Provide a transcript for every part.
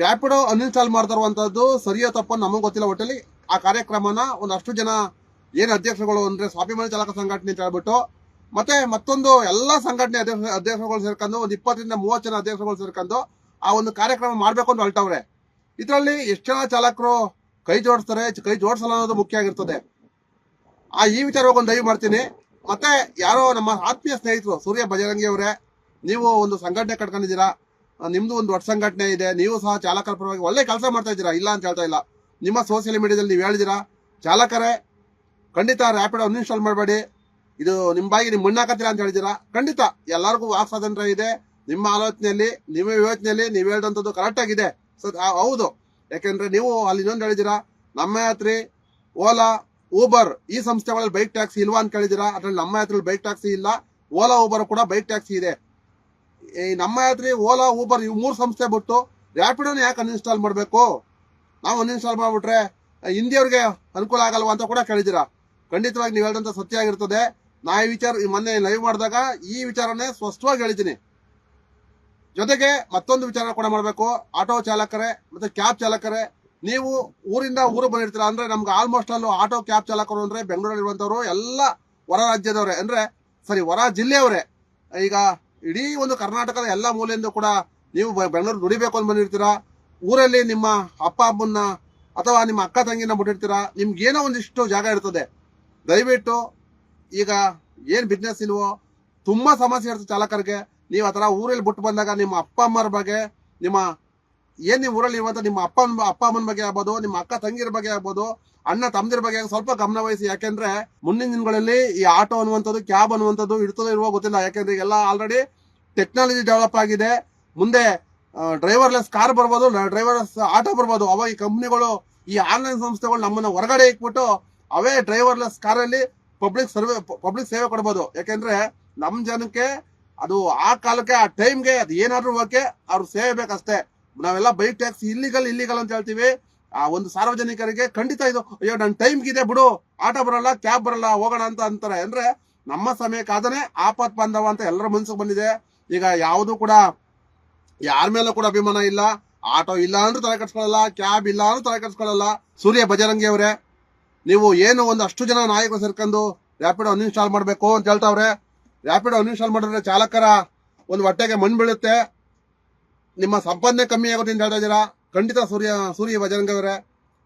Rapido uninstall ಮಾಡ್ತಾರುವಂಥದ್ದು ಸರಿಯೋ ತಪ್ಪು ನಮಗೆ ಗೊತ್ತಿಲ್ಲ ಒಟ್ಟಲ್ಲಿ ಆ ಕಾರ್ಯಕ್ರಮನ ಒಂದಷ್ಟು ಜನ ಏನು ಅಧ್ಯಕ್ಷಗಳು ಅಂದ್ರೆ ಸ್ವಾಭಿಮಾನಿ ಚಾಲಕ ಸಂಘಟನೆ ಅಂತ ಹೇಳ್ಬಿಟ್ಟು, ಮತ್ತೆ ಮತ್ತೊಂದು ಎಲ್ಲಾ ಸಂಘಟನೆ ಅಧ್ಯಕ್ಷ ಅಧ್ಯಕ್ಷಗಳು ಸೇರ್ಕೊಂಡು ಒಂದು ಇಪ್ಪತ್ತರಿಂದ ಮೂವತ್ತು ಜನ ಅಧ್ಯಕ್ಷಗಳು ಸೇರ್ಕೊಂಡು ಆ ಒಂದು ಕಾರ್ಯಕ್ರಮ ಮಾಡಬೇಕು ಅಂತ ಹೊರಟವ್ರೆ. ಇದರಲ್ಲಿ ಎಷ್ಟು ಜನ ಚಾಲಕರು ಕೈ ಜೋಡಿಸ್ತಾರೆ, ಕೈ ಜೋಡಿಸಲ್ಲ ಅನ್ನೋದು ಮುಖ್ಯ ಆಗಿರ್ತದೆ. ಆ ಈ ವಿಚಾರವಾಗಿ ಒಂದು ದಯವು ಮಾಡ್ತೀನಿ. ಮತ್ತೆ ಯಾರೋ ನಮ್ಮ ಆತ್ಮೀಯ ಸ್ನೇಹಿತರು ಸೂರ್ಯ ಬಜರಂಗಿ ಅವರೇ, ನೀವು ಒಂದು ಸಂಘಟನೆ ಕಟ್ಕೊಂಡಿದ್ದೀರಾ? ನಿಮ್ದು ಒಂದು ದೊಡ್ಡ ಸಂಘಟನೆ ಇದೆ, ನೀವು ಸಹ ಚಾಲಕರ ಪರವಾಗಿ ಒಳ್ಳೆ ಕೆಲಸ ಮಾಡ್ತಾ ಇದ್ದೀರಾ? ಇಲ್ಲ ಅಂತ ಹೇಳ್ತಾ ಇಲ್ಲ. ನಿಮ್ಮ ಸೋಷಿಯಲ್ ಮೀಡಿಯಾದಲ್ಲಿ ನೀವು ಹೇಳಿದಿರಾ ಚಾಲಕರೇ, ಖಂಡಿತ ರ್ಯಾಪಿಡ್ ಅನ್ಇನ್ಸ್ಟಾಲ್ ಮಾಡಬೇಡಿ. ಇದು ನಿಮ್ಮ ಬಾಯಿಗೆ ನಿಮ್ಮ ಮಣ್ಣಾಕತ್ತೀರಾ ಅಂತ ಹೇಳಿದಿರಾ ಖಂಡಿತ. ಎಲ್ಲರಿಗೂ ವಾಕ್ ಸ್ವಾತಂತ್ರ್ಯ ಇದೆ. ನಿಮ್ಮ ಆಲೋಚನೆಯಲ್ಲಿ, ನಿಮ್ಮ ಯೋಚನೆಯಲ್ಲಿ ನೀವು ಹೇಳಿದಂಥದ್ದು ಕರೆಕ್ಟ್ ಆಗಿದೆ. ಸರ್ ಹೌದು. ಯಾಕೆಂದ್ರೆ ನೀವು ಅಲ್ಲಿ ಇನ್ನೊಂದು ಹೇಳಿದಿರಾ ನಮ್ಮ ಯಾತ್ರಿ, ಓಲಾ ಊಬರ್ ಈ ಸಂಸ್ಥೆಗಳಲ್ಲಿ ಬೈಕ್ ಟ್ಯಾಕ್ಸಿ ಇಲ್ವಾ ಅಂತ ಕೇಳಿದಿರಾ ಅದ್ರಲ್ಲಿ ನಮ್ಮ ಯಾತ್ರೆಯಲ್ಲಿ ಬೈಕ್ ಟ್ಯಾಕ್ಸಿ ಇಲ್ಲ. ಓಲಾ ಊಬರ್ ಕೂಡ ಬೈಕ್ ಟ್ಯಾಕ್ಸಿ ಇದೆ. ಈ ನಮ್ಮ ಯಾತ್ರಿ, ಓಲಾ, ಊಬರ್, ಇವು ಮೂರು ಸಂಸ್ಥೆ ಬಿಟ್ಟು ರ್ಯಾಪಿಡೋನ ಯಾಕೆ ಅನ್ಇನ್ಸ್ಟಾಲ್ ಮಾಡಬೇಕು? ನಾವು ಅನ್ಇನ್ಸ್ಟಾಲ್ ಮಾಡಿಬಿಟ್ರೆ ಹಿಂದಿಯವ್ರಿಗೆ ಅನುಕೂಲ ಆಗಲ್ವ ಅಂತ ಕೂಡ ಕೇಳಿದಿರಾ ಖಂಡಿತವಾಗಿ ನೀವು ಹೇಳಿದಂತ ಸತ್ಯ ಆಗಿರ್ತದೆ. ನಾ ಈ ವಿಚಾರ ಮೊನ್ನೆ ಲೈವ್ ಮಾಡಿದಾಗ ಈ ವಿಚಾರನೇ ಸ್ಪಷ್ಟವಾಗಿ ಹೇಳಿದ್ದೀನಿ. ಜೊತೆಗೆ ಮತ್ತೊಂದು ವಿಚಾರ ಕೂಡ ಮಾಡಬೇಕು. ಆಟೋ ಚಾಲಕರೇ ಮತ್ತೆ ಕ್ಯಾಬ್ ಚಾಲಕರೇ, ನೀವು ಊರಿಂದ ಊರು ಬಂದಿರ್ತೀರ ಅಂದ್ರೆ ನಮ್ಗೆ ಆಲ್ಮೋಸ್ಟ್ ಅಲ್ಲೂ ಆಟೋ, ಕ್ಯಾಬ್ ಚಾಲಕರು ಅಂದ್ರೆ ಬೆಂಗಳೂರಲ್ಲಿರುವಂಥವ್ರು ಎಲ್ಲ ಹೊರ ರಾಜ್ಯದವರೇ. ಅಂದ್ರೆ ಸರಿ ಹೊರ ಜಿಲ್ಲೆಯವರೇ. ಈಗ ಇಡೀ ಒಂದು ಕರ್ನಾಟಕದ ಎಲ್ಲ ಮೂಲೆಯಿಂದ ಕೂಡ ನೀವು ಬೆಂಗಳೂರು ದುಡಿಬೇಕು ಅಂತ ಬಂದಿರ್ತೀರಾ? ಊರಲ್ಲಿ ನಿಮ್ಮ ಅಪ್ಪ, ಅಮ್ಮನ್ನ ಅಥವಾ ನಿಮ್ಮ ಅಕ್ಕ, ತಂಗಿನ ಬಿಟ್ಟಿರ್ತೀರಾ? ನಿಮ್ಗೆ ಏನೋ ಒಂದಿಷ್ಟು ಜಾಗ ಇರ್ತದೆ. ದಯವಿಟ್ಟು ಈಗ ಏನು ಬಿಸ್ನೆಸ್ ಇಲ್ವೋ, ತುಂಬಾ ಸಮಸ್ಯೆ ಇರ್ತದೆ ಚಾಲಕರಿಗೆ. ನೀವು ಆ ಥರ ಊರಲ್ಲಿ ಬಿಟ್ಟು ಬಂದಾಗ ನಿಮ್ಮ ಅಪ್ಪ, ಅಮ್ಮರ ಬಗ್ಗೆ, ನಿಮ್ಮ, ಏನು ನೀವು ಊರಲ್ಲಿ ಇರುವಂತ ನಿಮ್ಮ ಅಪ್ಪ ಅಪ್ಪ, ಅಮ್ಮನ ಬಗ್ಗೆ ಆಗ್ಬೋದು, ನಿಮ್ಮ ಅಕ್ಕ, ತಂಗಿರ ಬಗ್ಗೆ ಆಗ್ಬೋದು ಅಣ್ಣ ತಮ್ಮದಿರ ಬಗ್ಗೆ ಸ್ವಲ್ಪ ಗಮನ ವಹಿಸಿ. ಯಾಕೆಂದ್ರೆ ಮುಂದಿನ ದಿನಗಳಲ್ಲಿ ಈ ಆಟೋ ಅನ್ನುವಂಥದ್ದು, ಕ್ಯಾಬ್ ಅನ್ನುವಂಥದ್ದು ಇಡ್ತದೋ ಇರುವ ಗೊತ್ತಿಲ್ಲ. ಯಾಕೆಂದ್ರೆ ಎಲ್ಲ ಆಲ್ರೆಡಿ ಟೆಕ್ನಾಲಜಿ ಡೆವಲಪ್ ಆಗಿದೆ. ಮುಂದೆ ಡ್ರೈವರ್ಲೆಸ್ ಕಾರ್ ಬರ್ಬೋದು ಡ್ರೈವರ್ಲೆಸ್ ಆಟೋ ಬರ್ಬೋದು. ಅವಾಗ ಈ ಕಂಪ್ನಿಗಳು, ಈ ಆನ್ಲೈನ್ ಸಂಸ್ಥೆಗಳು ನಮ್ಮನ್ನ ಹೊರಗಡೆ ಇಟ್ಬಿಟ್ಟು ಅವೇ ಡ್ರೈವರ್ಲೆಸ್ ಕಾರಲ್ಲಿ ಪಬ್ಲಿಕ್ ಸರ್ವೆ ಪಬ್ಲಿಕ್ ಸೇವೆ ಕೊಡ್ಬೋದು. ಯಾಕೆಂದ್ರೆ ನಮ್ಮ ಜನಕ್ಕೆ ಅದು ಆ ಕಾಲಕ್ಕೆ, ಆ ಟೈಮ್ಗೆ ಅದು ಏನಾದ್ರೂ ಓಕೆ ಅವ್ರು ಸೇವೆ ಬೇಕಷ್ಟೇ. ನಾವೆಲ್ಲ ಬೈಕ್ ಟ್ಯಾಕ್ಸಿ ಇಲ್ಲಿಗಲ್ ಇಲ್ಲಿಗಲ್ ಅಂತ ಹೇಳ್ತೀವಿ. ಆ ಒಂದು ಸಾರ್ವಜನಿಕರಿಗೆ ಖಂಡಿತ ಇದು, ಅಯ್ಯೋ ನನ್ನ ಟೈಮ್ಗಿದೆ ಬಿಡು. ಆಟೋ ಬರಲ್ಲ ಕ್ಯಾಬ್ ಬರಲ್ಲ, ಹೋಗೋಣ ಅಂತ ಅಂತಾರೆ. ಅಂದ್ರೆ ನಮ್ಮ ಸಮಯಕ್ಕಾದನೆ ಆಪತ್ ಬಾಂಧವ ಅಂತ ಎಲ್ಲರ ಮನ್ಸಿಗೆ ಬಂದಿದೆ. ಈಗ ಯಾವುದು ಕೂಡ ಯಾರ ಮೇಲೂ ಕೂಡ ಅಭಿಮಾನ ಇಲ್ಲ. ಆಟೋ ಇಲ್ಲ ಅಂದ್ರೂ ತಲೆ ಕಟ್ಸ್ಕೊಳ್ಳಲ್ಲ ಕ್ಯಾಬ್ ಇಲ್ಲ ಅಂದ್ರೂ ತಲೆ ಕಟ್ಸ್ಕೊಳ್ಳಲ್ಲ ಸೂರ್ಯ ಬಜರಂಗಿ ಅವರೇ, ನೀವು ಏನು ಒಂದು ಅಷ್ಟು ಜನ ನಾಯಕರು ಸೇರ್ಕೊಂಡು ರ್ಯಾಪಿಡ್ ಅನ್ಇನ್ಸ್ಟಾಲ್ ಮಾಡಬೇಕು ಅಂತ ಹೇಳ್ತಾವ್ರೆ. ರ್ಯಾಪಿಡ್ ಅನ್ಇನ್ಸ್ಟಾಲ್ ಮಾಡಿದ್ರೆ ಚಾಲಕರ ಒಂದು ಹೊಟ್ಟೆಗೆ ಮಣ್ಣು ಬೀಳುತ್ತೆ. ನಿಮ್ಮ ಸಂಪಾದನೆ ಕಮ್ಮಿ ಆಗುತ್ತೆ ಅಂತ ಹೇಳ್ತಾ ಇದ್ದೀರಾ? ಖಂಡಿತ ಸೂರ್ಯ ಸೂರ್ಯ ಭಜರಂಗವರೇ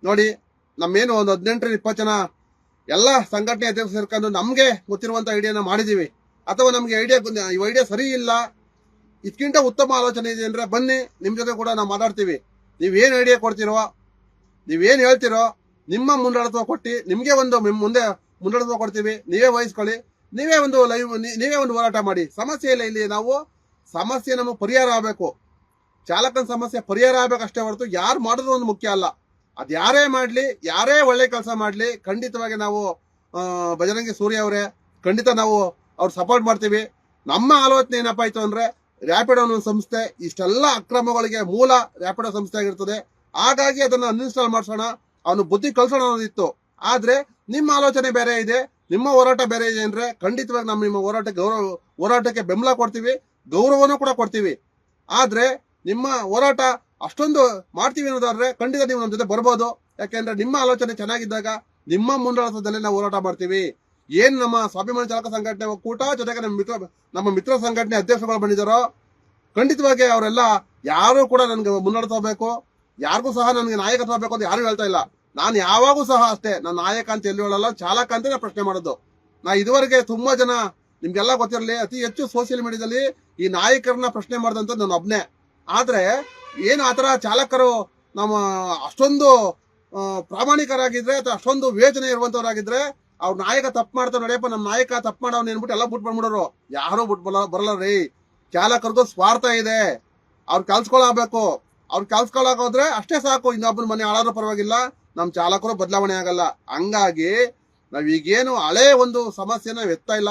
ನೋಡಿ, ನಮ್ಮೇನು ಒಂದು ಹದಿನೆಂಟರಿಂದ ಇಪ್ಪತ್ತು ಜನ ಎಲ್ಲ ಸಂಘಟನೆ ಅಧ್ಯಕ್ಷ ಸೇರ್ಕೊಂಡು ನಮಗೆ ಗೊತ್ತಿರುವಂತ ಐಡಿಯಾನ ಮಾಡಿದೀವಿ. ಅಥವಾ ನಮಗೆ ಐಡಿಯಾ ಈ ಐಡಿಯಾ ಸರಿ ಇಲ್ಲ ಇದಕ್ಕಿಂತ ಉತ್ತಮ ಆಲೋಚನೆ ಇದೆ ಅಂದರೆ ಬನ್ನಿ ನಿಮ್ಮ ಜೊತೆ ಕೂಡ ನಾವು ಮಾತಾಡ್ತೀವಿ. ನೀವೇನ್ ಐಡಿಯಾ ಕೊಡ್ತಿರೋ ನೀವೇನ್ ಹೇಳ್ತಿರೋ, ನಿಮ್ಮ ಮುಂದಾಳತ್ವ ಕೊಟ್ಟು, ನಿಮಗೆ ಒಂದು ಮುಂದೆ ಮುಂದಾಳತ್ವ ಕೊಡ್ತೀವಿ. ನೀವೇ ವಹಿಸ್ಕೊಳ್ಳಿ. ನೀವೇ ಒಂದು ಲೈವ್ ನೀವೇ ಒಂದು ಹೋರಾಟ ಮಾಡಿ. ಸಮಸ್ಯೆ ಇಲ್ಲ ಇಲ್ಲಿ ನಾವು. ಸಮಸ್ಯೆ ನಮಗೆ ಪರಿಹಾರ ಆಗಬೇಕು. ಚಾಲಕನ ಸಮಸ್ಯೆ ಪರಿಹಾರ ಆಗ್ಬೇಕಷ್ಟೇ ಹೊರತು ಯಾರು ಮಾಡೋದು ಒಂದು ಮುಖ್ಯ ಅಲ್ಲ. ಅದು ಯಾರೇ ಮಾಡಲಿ, ಯಾರೇ ಒಳ್ಳೆ ಕೆಲಸ ಮಾಡ್ಲಿ, ಖಂಡಿತವಾಗಿ ನಾವು ಬಜರಂಗಿ ಸೂರ್ಯ ಅವರೇ, ಖಂಡಿತ ನಾವು ಅವ್ರು ಸಪೋರ್ಟ್ ಮಾಡ್ತೀವಿ. ನಮ್ಮ ಆಲೋಚನೆ ಏನಪ್ಪ ಆಯ್ತು ಅಂದ್ರೆ ರ್ಯಾಪಿಡೋ ಅನ್ನೋ ಸಂಸ್ಥೆ ಇಷ್ಟೆಲ್ಲ ಅಕ್ರಮಗಳಿಗೆ ಮೂಲ ರ್ಯಾಪಿಡೋ ಸಂಸ್ಥೆ ಆಗಿರ್ತದೆ. ಹಾಗಾಗಿ ಅದನ್ನ ಅನ್ಇನ್ಸ್ಟಾಲ್ ಮಾಡಿಸೋಣ, ಅವನು ಬುದ್ಧಿ ಕಲ್ಸೋಣ ಅನ್ನೋದಿತ್ತು. ಆದ್ರೆ ನಿಮ್ಮ ಆಲೋಚನೆ ಬೇರೆ ಇದೆ, ನಿಮ್ಮ ಹೋರಾಟ ಬೇರೆ ಇದೆ ಅಂದ್ರೆ ಖಂಡಿತವಾಗಿ ನಮ್ಮ ನಿಮ್ಮ ಹೋರಾಟ ಗೌರವ, ಹೋರಾಟಕ್ಕೆ ಬೆಂಬಲ ಕೊಡ್ತೀವಿ, ಗೌರವನೂ ಕೂಡ ಕೊಡ್ತೀವಿ. ಆದ್ರೆ ನಿಮ್ಮ ಹೋರಾಟ ಅಷ್ಟೊಂದು ಮಾಡ್ತೀವಿ ಅನ್ನೋದಾದ್ರೆ ಖಂಡಿತ ನೀವು ನಮ್ಮ ಜೊತೆ ಬರ್ಬೋದು. ಯಾಕೆಂದ್ರೆ ನಿಮ್ಮ ಆಲೋಚನೆ ಚೆನ್ನಾಗಿದ್ದಾಗ ನಿಮ್ಮ ಮುಂದಾಳತ್ವದಲ್ಲಿ ನಾವು ಹೋರಾಟ ಮಾಡ್ತೀವಿ. ಏನ್ ನಮ್ಮ ಸ್ವಾಭಿಮಾನಿ ಚಾಲಕ ಸಂಘಟನೆ ಒಕ್ಕೂಟ ಜೊತೆಗೆ ನಮ್ಮ ಮಿತ್ರ ನಮ್ಮ ಮಿತ್ರ ಸಂಘಟನೆ ಅಧ್ಯಕ್ಷಗಳು ಬಂದಿದ್ದಾರೋ, ಖಂಡಿತವಾಗಿ ಅವರೆಲ್ಲ ಯಾರು ಕೂಡ ನನಗೆ ಮುನ್ನಡೆಸ ಬೇಕು ಯಾರಿಗೂ ಸಹ ನನಗೆ ನಾಯಕತ್ವ ಬೇಕು ಅಂತ ಯಾರು ಹೇಳ್ತಾ ಇಲ್ಲ. ನಾನು ಯಾವಾಗೂ ಸಹ ಅಷ್ಟೇ ನಾನು ನಾಯಕ ಅಂತ ಎಲ್ಲಿ ಹೇಳಲ್ಲ, ಚಾಲಕ ಅಂತ ನಾನು ಪ್ರಶ್ನೆ ಮಾಡೋದು. ನಾ ಇದುವರೆಗೆ ತುಂಬಾ ಜನ ನಿಮ್ಗೆಲ್ಲ ಗೊತ್ತಿರಲಿ, ಅತಿ ಹೆಚ್ಚು ಸೋಷಿಯಲ್ ಮೀಡಿಯಾದಲ್ಲಿ ಈ ನಾಯಕರನ್ನ ಪ್ರಶ್ನೆ ಮಾಡಿದಂತ ನಾನು ಒಬ್ನೇ. ಆದ್ರೆ ಏನು ಆತರ ಚಾಲಕರು ನಮ್ಮ ಅಷ್ಟೊಂದು ಪ್ರಾಮಾಣಿಕರಾಗಿದ್ರೆ ಅಥವಾ ಅಷ್ಟೊಂದು ವಿವೇಚನೆ ಇರುವಂತವರಾಗಿದ್ರೆ ಅವ್ರ ನಾಯಕ ತಪ್ಪು ಮಾಡ್ತಾರೆ ನಡೆಯಪ್ಪ ನಮ್ಮ ನಾಯಕ ತಪ್ಪು ಮಾಡವ್ನ ಏನ್ಬಿಟ್ಟು ಎಲ್ಲ ಬಿಟ್ಟು ಬಂದ್ಬಿಡೋರು ಯಾರು ಬಿಟ್ಟು ಬರಲ್ಲ ಬರಲ್ಲ ರೀ. ಚಾಲಕರದು ಸ್ವಾರ್ಥ ಇದೆ. ಅವ್ರು ಕಲ್ಸ್ಕೊಳಬೇಕು. ಅವ್ರು ಕಲ್ಸ್ಕೊಳಕ್ ಹೋದ್ರೆ ಅಷ್ಟೇ ಸಾಕು ಇನ್ನೊಬ್ಬನ ಮನೆ ಹಾಳಾದ್ರೂ ಪರವಾಗಿಲ್ಲ ನಮ್ಮ ಚಾಲಕರು ಬದಲಾವಣೆ ಆಗಲ್ಲ. ಹಂಗಾಗಿ ನಾವೀಗೇನು ಹಳೆ ಒಂದು ಸಮಸ್ಯೆನ ಎತ್ತಾ ಇಲ್ಲ.